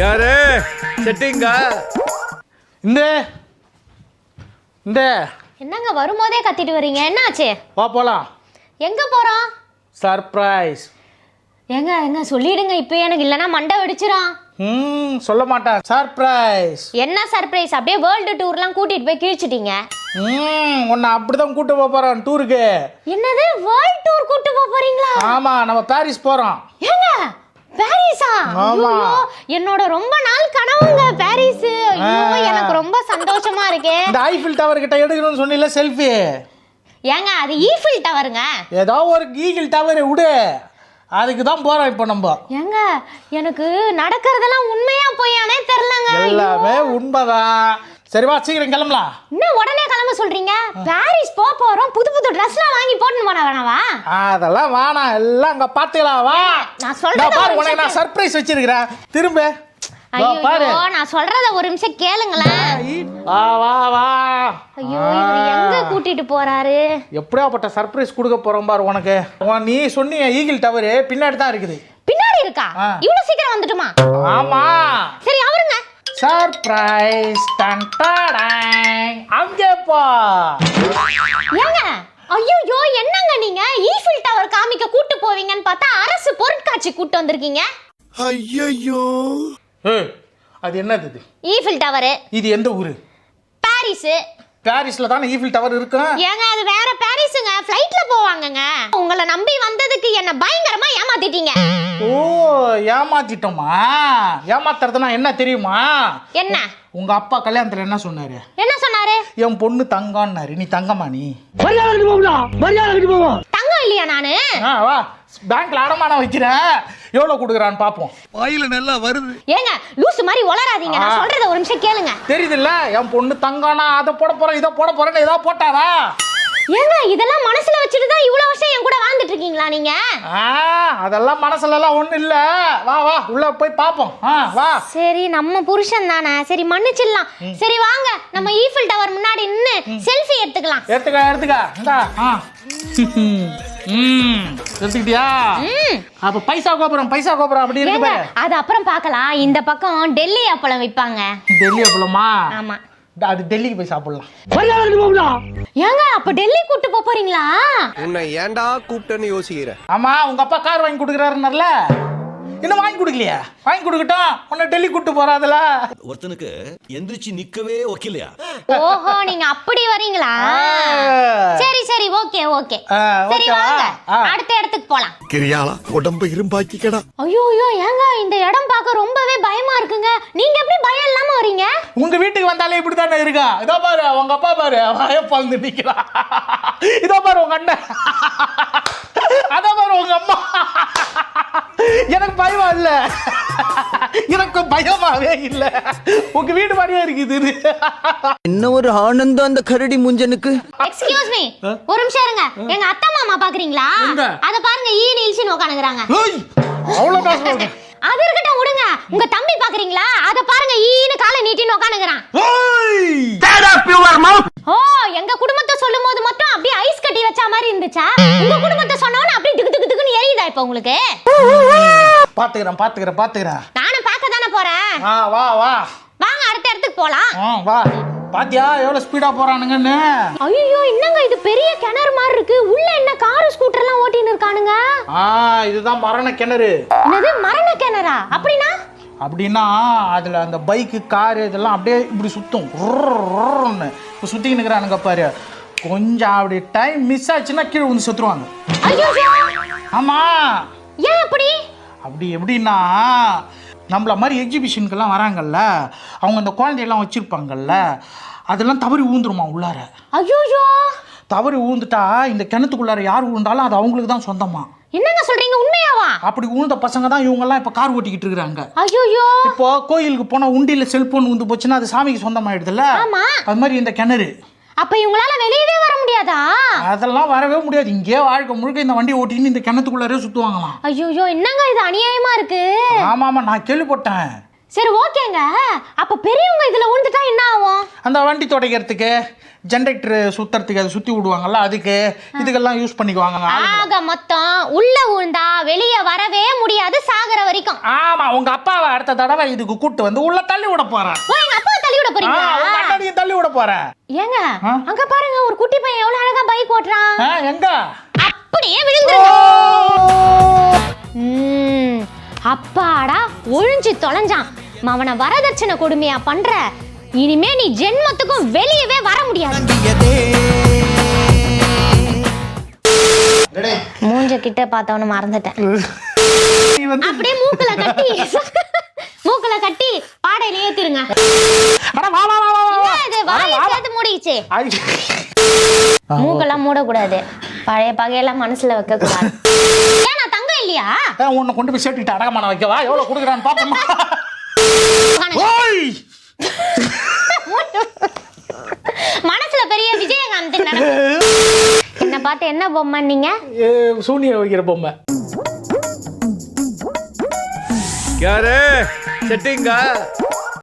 யாரு? செட்டிங்கா இந்த. இந்த. என்னங்க வரும்போதே கத்திட்டு வர்றீங்க? என்னாச்சு? வா போலாம். எங்க போறோம்? சர்ப்ரைஸ் ஏங்க எங்க சொல்லிடுங்க இப்போ எனக்கு இல்லைன்னா மண்டை வெடிச்சிரும். ம் சொல்ல மாட்டேன். சர்ப்ரைஸ் என்ன சர்ப்ரைஸ் அப்படியே வேர்ல்டு டூர்லாம் கூட்டிட்டு போய் கிழிச்சிட்டீங்க. ம் உன்னை அப்படிதான் கூட்டு போக போறோம் டூருக்கு என்னது? வேர்ல்ட் டூர் கூட்டு போக போறீங்களா? ஆமா நம்ம பாரிஸ் போறோம். ஏங்க பாரிஸா? ஆமா. என்னோட ரொம்ப நாள் கனவுங்க பாரிஸ். ஐயோ. எனக்கு ரொம்ப சந்தோஷமா இருக்கே. இந்த ஐஃபில் டவர் கிட்ட எடுக்கணும்னு சொன்னில செல்ஃபி ஏங்க அது ஈஃபில் டவருங்க ஏதோ ஒரு ஈகிள் டவர் விடு. அதுக்கு தான் போறோம் இப்போ நம்ம. ஏங்க எனக்கு நடக்கிறதெல்லாம் உண்மையா பொய்யானே தெரியலங்க. எல்லாமே உண்மைதான். சரி வா சீக்கிரம் கிளம்பலாம் இன்னும் உடனே கிளம்ப சொல்றீங்க? பாரிஸ் போக போறோம். புது புது ட்ரெஸ்லாம் வாங்கி போட்டு போன வேணாவா அதெல்லாம் வேணாம். எல்லாம் அங்க பாத்துக்கலாம் வா. நான் சொல்றத நான் பாரு உனக்கு நான் சர்ப்ரைஸ் வச்சிருக்கிறேன். திரும்ப. பாரு. நான் சொல்றத ஒரு நிமிஷம் கேளுங்களேன். வா வா வா. ஐயோ எங்க கூட்டிட்டு போறாரு? எப்படியாப்பட்ட சர்ப்ரைஸ் கொடுக்க போறோம் பாரு உனக்கு. உன் நீ சொன்னீங்க ஈகிள் டவர் பின்னாடி தான் இருக்குது. பின்னாடி இருக்கா. இவ்வளவு சீக்கிரம் வந்துட்டுமா? ஆமா. சரி அவருங்க. சர்ப்ரைஸ் டன் டடாய். அங்கே போ. ஏங்க? ஐயோ என்னங்க நீங்க? ஈஃபில் டவர் காமிக்க கூட்டு போவீங்கன்னு பார்த்தா அரசு பொருட்காட்சி கூட்டு வந்திருக்கீங்க. ஐயோ அது என்னது இது? ஈஃபில் டவர் இது எந்த ஊரு? பாரிஸ் பாரிஸ்ல தானே ஈஃபில் டவர் இருக்கும் ஏங்க அது வேற பாரிஸுங்க ஃப்ளைட்ல போவாங்கங்க. உங்களை நம்பி வந்ததுக்கு என்ன பயங்கரமா ஏமாத்திட்டீங்க. ஏமாத்திட்டோமா? ஏமாத்துறதுனா என்ன தெரியுமா? என்ன? உங்க அப்பா கல்யாணத்துல என்ன சொன்னாரு? என்ன சொன்னாரு? என் பொண்ணு தங்கம்னாரு நீ தங்கம்மா நீ. தங்கம் இல்லையா நானு? ஆ வா. பேங்க்ல அடமானம் வைக்கிறேன் எவ்வளவு கொடுக்குறான்னு பார்ப்போம் வாயில நல்லா வருது. ஏங்க லூசு மாதிரி உளராதீங்க நான். சொல்றத ஒரு நிமிஷம் கேளுங்க. தெரியுதுல்ல? என் பொண்ணு தங்கம்னா அதை போட போறேன் இதை போட போறேன்னு ஏதோ போட்டாரா? ஏங்க இதெல்லாம் மனசுல வச்சுட்டு தான் இவ்வளவு வருஷம் என் கூட வாழ்ந்துட்டு இருக்கீங்களா நீங்க? ஆ அதெல்லாம் மனசுல எல்லாம் ஒண்ணும் இல்ல. வா வா உள்ள போய் பார்ப்போம் ஆ வா. சரி நம்ம புருஷன் தானே. சரி மன்னிச்சிடலாம். சரி வாங்க. நம்ம ஈஃபில் டவர் முன்னாடி நின்னு செல்ஃபி எடுத்துக்கலாம். எடுத்துக்க எடுத்துக்க. இந்தா ஆ. ம் எடுத்துக்கிட்டியா? ம். அப்ப பைசா கோபுரம் பைசா கோபுரம் அப்படி இருக்கு ஏங்க பாரு. அது அப்புறம் பார்க்கலாம். இந்த பக்கம் டெல்லி அப்பளம் விற்பாங்க. டெல்லி அப்பளமா ஆமா. அது டெல்லிக்கு போய் சாப்பிடலாம். ஏங்க அப்ப டெல்லி கூட்டு போப் போறீங்களா? உன்னை ஏன்டா கூப்பிட்டேன்னு யோசிக்கிற? ஆமா உங்க அப்பா கார் வாங்கி கொடுக்குறாருன்னார்ல? இன்னும் வாங்கி கொடுக்கலையா? வாங்கி கொடுக்கட்டும். உன்னை டெல்லி கூட்டு போறாதுல ஒருத்தனுக்கு எந்திரிச்சு நிக்கவே ஒக்கிலையா? ஓஹோ நீங்க அப்படி வரீங்களா? சரி சரி ஓகே ஓகே. சரி? வாங்க. அடுத்த இடத்துக்கு போலாம். கிரியாளா உடம்ப இரும்பாக்கிக்கடா. ஐயோ ஐயோ ஏங்க இந்த இடம் பார்க்க ரொம்பவே பயமா இருக்குங்க. நீங்க எப்படி பயம் இல்லாம வரீங்க? உங்க வீட்டுக்கு வந்தாலே இப்படி தானே இருக்கா? இதோ பாரு உங்க அப்பா பாரு வாய பழந்து நிக்கிறா இதோ பாரு உங்க அண்ணன். அதோ பாரு உங்க அம்மா. இல்ல. எனக்கு பயமாவே இல்ல. உங்க வீடு மாதிரியே இருக்குது இது. என்ன ஒரு ஆனந்தம் அந்த கரடி முஞ்சனுக்கு? எக்ஸ்கியூஸ் மீ ஒரு நிமிஷம் இருங்க. எங்க அத்தை மாமா பாக்குறீங்களா? அத பாருங்க ஈ நீல்ஸ்னு உட்காந்துக்கறாங்க அவ்வளவு காசு. அது இருக்கட்டும் விடுங்க. உங்க தம்பி பாக்குறீங்களா? அத பாருங்க ஈன்னு காலை நீட்டின்னு உட்காந்துக்கறான்! ஓ எங்க குடும்பத்தை சொல்லும் போது மட்டும் அப்படியே ஐஸ் கட்டி வச்ச மாதிரி இருந்துச்சா? உங்க குடும்பத்தை சொன்னோன்னு அப்படியே திக்கு திக்கு திக்குன்னு எரியுதா இப்ப உங்களுக்கு? பாத்துக்கிறேன் பாத்துக்கிறேன் பாத்துக்கிறேன். நானும் பார்க்க தானே போறேன். ஆ வா வா. வாங்க அடுத்த இடத்துக்கு போலாம். ஆ வா. பாத்தியா எவ்வளவு ஸ்பீடா போறானுங்கன்னு? ஐயோ என்னங்க இது? பெரிய கிணறு மாதிரி இருக்கு. உள்ள என்ன காரு ஸ்கூட்டர் எல்லாம் ஓட்டின்னு இருக்கானுங்க? ஆ இதுதான் மரண கிணறு. என்னது மரண கிணறா? அப்படின்னா? அப்படின்னா அதுல அந்த பைக்கு காரு இதெல்லாம் அப்படியே இப்படி சுத்தும். ருர்ருர்ருன்னு. இப்ப சுத்திக்கிட்டு இருக்கிறானுங்க பாரு. கொஞ்சம் அப்படி டைம் மிஸ் ஆச்சுன்னா கீழே வந்து செத்துருவாங்க. ஐயோ. ஆமா. ஏன் அப்படி? அப்படி எப்படின்னா நம்மள மாதிரி எக்ஸிபிஷனுக்கெல்லாம் வராங்கல்ல அவங்க அந்த குழந்தையெல்லாம் வச்சிருப்பாங்கல்ல அதெல்லாம் தவறி ஊந்துருமா உள்ளார? ஐயோயோ! தவறி ஊந்துட்டா இந்த கிணத்துக்குள்ளார யார் ஊழ்ந்தாலும் அது அவங்களுக்கு தான் சொந்தமா? என்னங்க சொல்றீங்க உண்மையாவா? அப்படி ஊழ்ந்த பசங்க தான் இவங்கெல்லாம் இப்போ கார் ஓட்டிக்கிட்டு இருக்கிறாங்க. ஐயோயோ! இப்போ கோயிலுக்கு போனா உண்டியில செல்போன் ஊந்து போச்சுன்னா அது சாமிக்கு சொந்தமாயிடுதுல்ல? ஆமா. அது மாதிரி இந்த கிணறு. அப்ப இவங்களால வெளியவே முடியாதா? அதெல்லாம் வரவே முடியாது. இங்கே வாழ்க்கை முழுக்க இந்த வண்டி ஓட்டின்னு இந்த கிணத்துக்குள்ளாரே சுத்துவாங்களாம். ஐயோயோ என்னங்க இது அநியாயமா இருக்கு? ஆமா ஆமா நான் கேள்விப்பட்டேன். சரி ஓகேங்க. அப்ப பெரியவங்க இதுல விழுந்துட்டா என்ன ஆகும்? அந்த வண்டி துடைக்கிறதுக்கு ஜென்ரேட்டர் சுத்துறதுக்கு அதை சுற்றி விடுவாங்கல்ல அதுக்கு இதுக்கெல்லாம் யூஸ் பண்ணிக்குவாங்க. ஆக மொத்தம் உள்ள விழுந்தா வெளிய வரவே முடியாது சாகர வரைக்கும். ஆமா உங்க அப்பாவை அடுத்த தடவை இதுக்கு கூட்டு வந்து உள்ள தள்ளி விட போறேன் விட போறீங்களா? தள்ளி விட போறேன். ஏங்க? அங்க பாருங்க ஒரு குட்டி பையன் எவ்வளவு அழகா பைக் ஓட்டுறான். எங்க? அப்படியே விழுந்துருங்க. ம், அப்பாடா ஒழிஞ்சு தொலைஞ்சான். அவனை வரதட்சணை கொடுமையா பண்ற? இனிமே நீ ஜென்மத்துக்கும் வெளியவே வர முடியாது. மூஞ்ச கிட்ட பார்த்தவன மறந்துட்டேன். அப்படியே மூக்குல கட்டி. பாடையில ஏத்திருங்க. அட வா வா வா வா, வா. இது? வாயை சேர்த்து மூடிச்சு. மூக்கெல்லாம் மூடக்கூடாது. பழைய பகையெல்லாம் மனசுல வைக்க கூடாது ஏன் நான் தங்கம் இல்லையா? உன்னை கொண்டு போய் சேர்த்துக்கிட்டு அடகமான வைக்கவா? எவ்வளவு கொடுக்குறான்னு பாப்போமா ஓய்! மனசுல பெரிய விஜயகாந்த் என்ன பார்த்து என்ன பொம்மை நீங்க? ஏ, சூனிய வைக்கிற பொம்மை. யாரு? செட்டிங்கா